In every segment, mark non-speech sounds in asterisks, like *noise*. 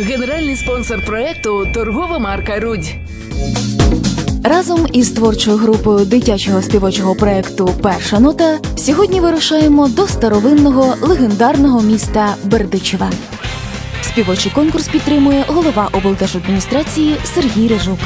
Генеральний спонсор проекту торгова марка Рудь. Разом із творчою групою дитячого співочого проекту Перша нота сьогодні вирушаємо до старовинного легендарного міста Бердичева. Співочий конкурс підтримує голова облдержадміністрації Сергій Режук.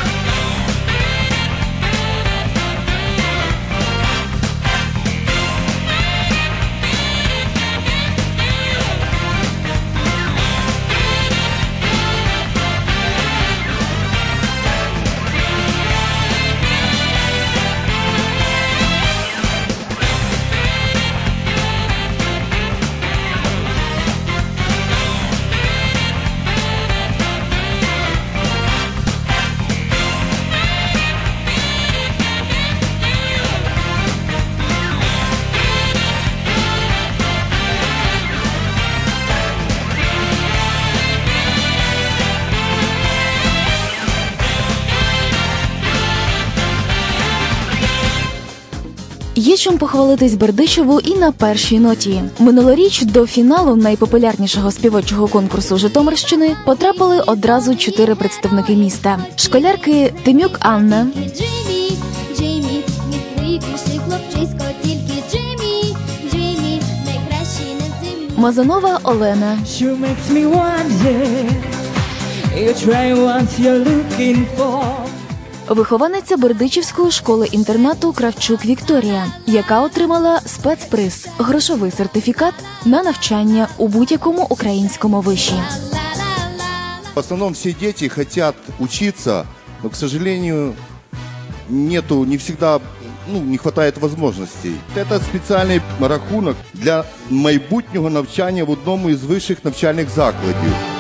Є чим похвалитись Бердичеву і на першій ноті. Минулоріч до фіналу найпопулярнішого співочого конкурсу Житомирщини потрапили одразу чотири представники міста: школярки Тимюк Анна. Мазанова Олена, Sure makes me wonder. You try once you're looking for. Вихованиця Бердичівської школи інтернату Кравчук Вікторія, яка отримала спецприз грошовий сертифікат на навчання у будь-якому українському виші. В основном все дети хотят учиться, но, к сожалению, нету не всегда, ну, не хватает возможностей. Это спеціальний рахунок для майбутнього навчання в одному із вищих навчальних закладів.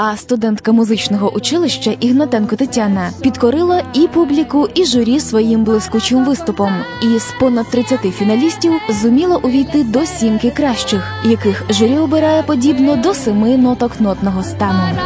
А студентка музичного училища Ігнатенко Тетяна підкорила і публіку, і журі своїм блискучим виступом. І з понад 30 фіналістів зуміла увійти до сімки кращих, яких журі обирає подібно до семи ноток нотного стану.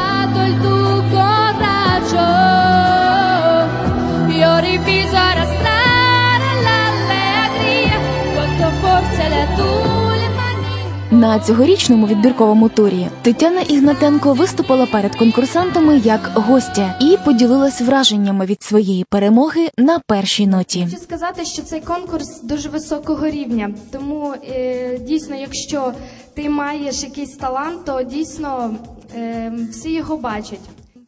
На цьогорічному відбірковому турі Тетяна Ігнатенко виступила перед конкурсантами як гостя і поділилась враженнями від своєї перемоги на першій ноті. Хочу сказати, що цей конкурс дуже високого рівня. Тому е, дійсно, якщо ти маєш якийсь талант, то дійсно е, всі його бачать.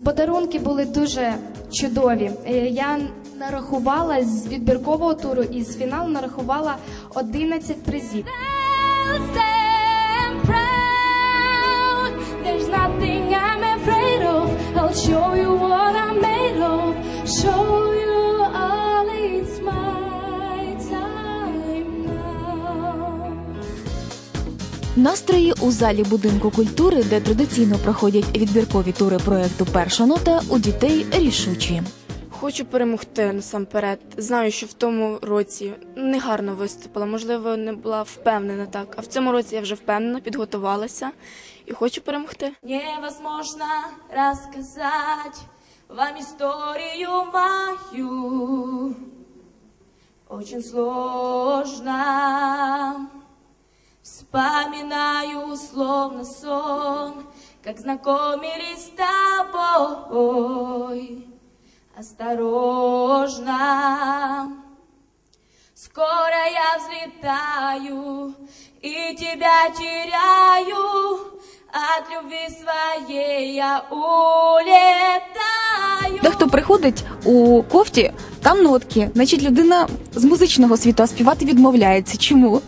Подарунки були дуже чудові. Е, я нарахувала з відбіркового туру і з фіналу нарахувала 11 призів. Настрої у залі будинку культури, де традиційно проходять відбіркові тури проекту Перша нота у дітей рішучі. Хочу перемогти насамперед. Знаю, що в тому році негарно виступила, можливо, не була впевнена так. А в цьому році я вже впевнена, підготувалася і хочу перемогти. Невозможно рассказать вам историю мою. Очень сложно. Вспоминаю словно сон, как знакомились с тобой. Осторожно. Скоро я взлетаю и тебя теряю. От любви своей я улетаю. Дехто приходить у кофті, там нотки. Значить, людина з музичного світу а співати відмовляється. Чому?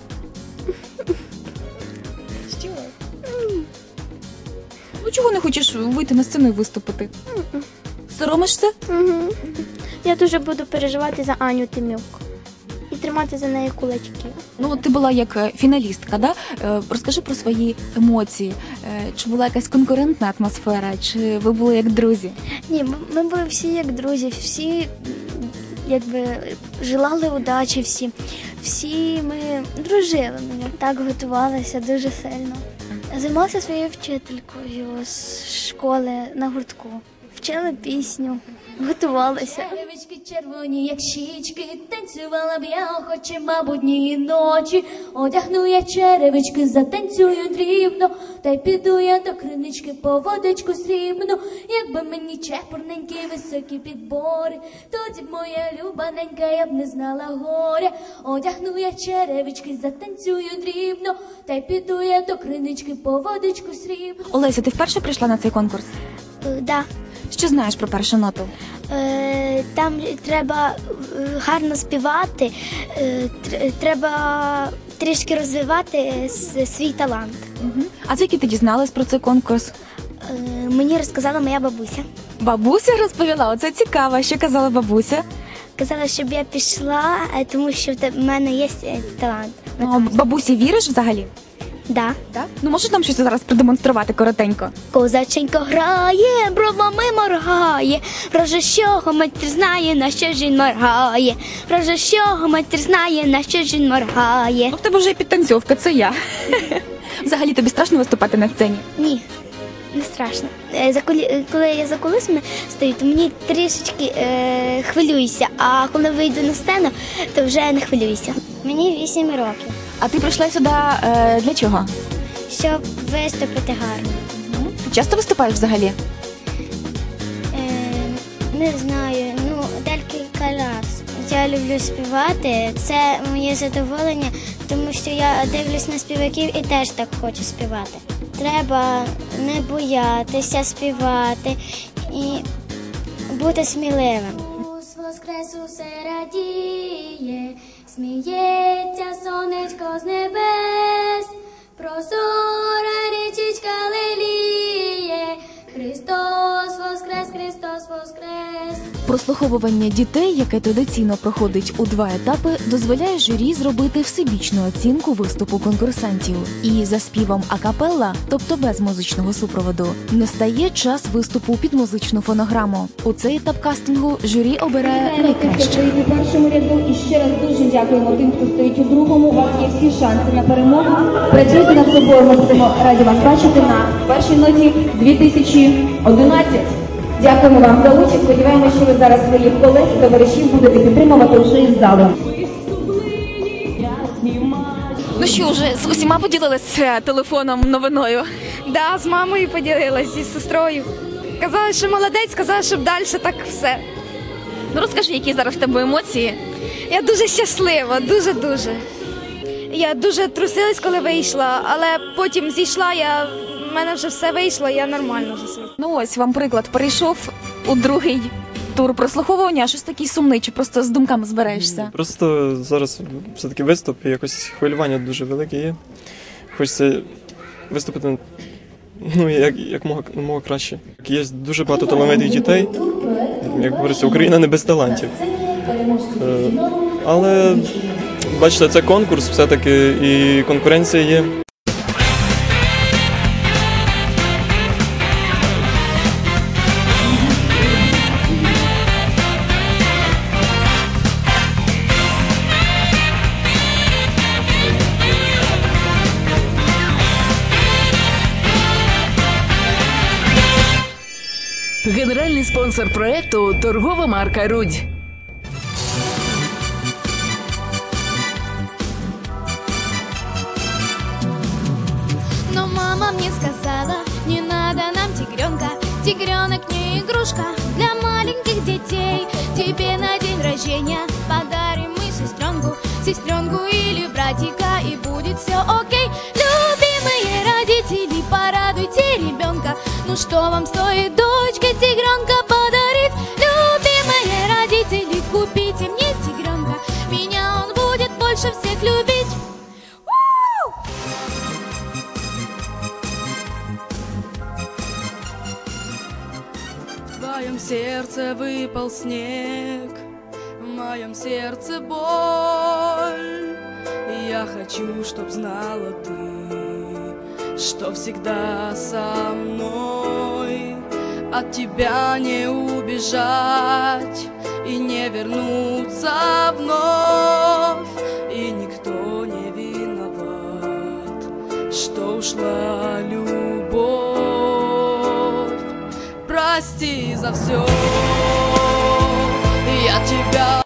Ну чого не хочеш вийти на сцену і виступити? Соромишся? Угу. Я дуже буду переживати за Аню Тимюк і тримати за неї кулачки. Ну, ти була як е, фіналістка, да? Е, Розкажи про свої емоції. Е, Чи була якась конкурентна атмосфера, чи ви були як друзі? Ні, ми- ми були всі як друзі, всі м, якби желали удачі всі. Всі ми дружили. Ми так готувалися дуже сильно. Займалася своєю вчителькою з школи на гуртку. Вчили пісню. Готувалася. Черевички червоні, як щічки, танцювала б я охоче, мабуть, дні ночі. Одягну я черевички, затанцюю дрібно, та й піду я до кринички по водочку срібну. Якби мені чепурненькі високі підбори, тоді б моя любаненька, я б не знала горя. Одягну я черевички, затанцюю дрібно, та й піду я до кринички по водочку срібну. Олеся, ти вперше прийшла на цей конкурс? Е, Да. Що знаєш про першу ноту? Е, Там треба е, гарно співати, е, треба трішки розвивати свій талант. А звідки ти дізналась про цей конкурс? Е, Мені розказала моя бабуся. Бабуся розповіла, оце цікаво. Що казала бабуся? Казала, щоб я пішла, е, тому що в мене є е, талант. Ну, бабусі віриш взагалі? Да. Так? Ну можеш нам щось зараз продемонструвати коротенько? Козаченько грає, бровами моргає, враже що матір знає, на що ж він моргає, враже що матір знає, на що ж він моргає. Ну в тебе вже і підтанцьовка, це я. *laughs* Взагалі тобі страшно виступати на сцені? Ні, не страшно. Е, За кулі... е, Коли я за кулисами стою, то мені трішечки е, хвилююся, а коли вийду на сцену, то вже не хвилююся. Мені 8 років, А ти прийшла сюди е, для чого? щоб виступити гарно. Ти часто виступаєш взагалі? Е, не знаю, ну декілька раз. Я люблю співати. Це моє задоволення, тому що я дивлюсь на співаків і теж так хочу співати. Треба не боятися співати і бути сміливим. Ісус воскрес усе радіє, сміється сонечко з небес, прозора річечка Прослуховування дітей, яке традиційно проходить у два етапи, дозволяє журі зробити всебічну оцінку виступу конкурсантів. І за співом акапелла, тобто без музичного супроводу, настає час виступу під музичну фонограму. У цей етап кастингу журі обирає найкраще. у першому ряду і ще раз дуже дякуємо тим, хто стоїть у другому. У вас є всі шанси на перемогу. Працюйте над собою. Ми будемо раді вас бачити на першій ноті 2011. Дякуємо вам за участь. Сподіваємося, що ви зараз своїх колег і товаришів будете підтримувати вже із залу. Ну що, вже з усіма поділилися телефоном новиною? Да, з мамою поділилась, із сестрою. Казала, що молодець, сказала, щоб далі так все. Ну розкажи, які зараз в тебе емоції? Я дуже щаслива, дуже-дуже. Я дуже трусилась, коли вийшла, але потім зійшла, я... мене вже все вийшло, я нормально вже себе. Ну ось вам приклад. Перейшов у другий тур прослуховування, а щось такий сумний, чи просто з думками збираєшся? Просто зараз все-таки виступ і якось хвилювання дуже велике є. Хочеться виступити ну, як, як мога, мога краще. Є дуже багато талановитих дітей. Як говориться, Україна не без талантів. Е, Але бачите, це конкурс, все-таки і конкуренція є. Спонсор проекту торгова марка Рудь. Но мама мне сказала, не надо нам тигренка, тигренок не игрушка для маленьких детей. Тебе на день рождения подарим мы сестренку, сестренку или братика, и будет все окей. Любимые родители, порадуйте ребенка. Ну что вам стоит В твоем сердце выпал снег, в моем сердце боль. Я хочу, чтоб знала ты, что всегда со мной. От тебя не убежать и не вернуться вновь. И никто не виноват, что ушла любовь прости за все. Я тебя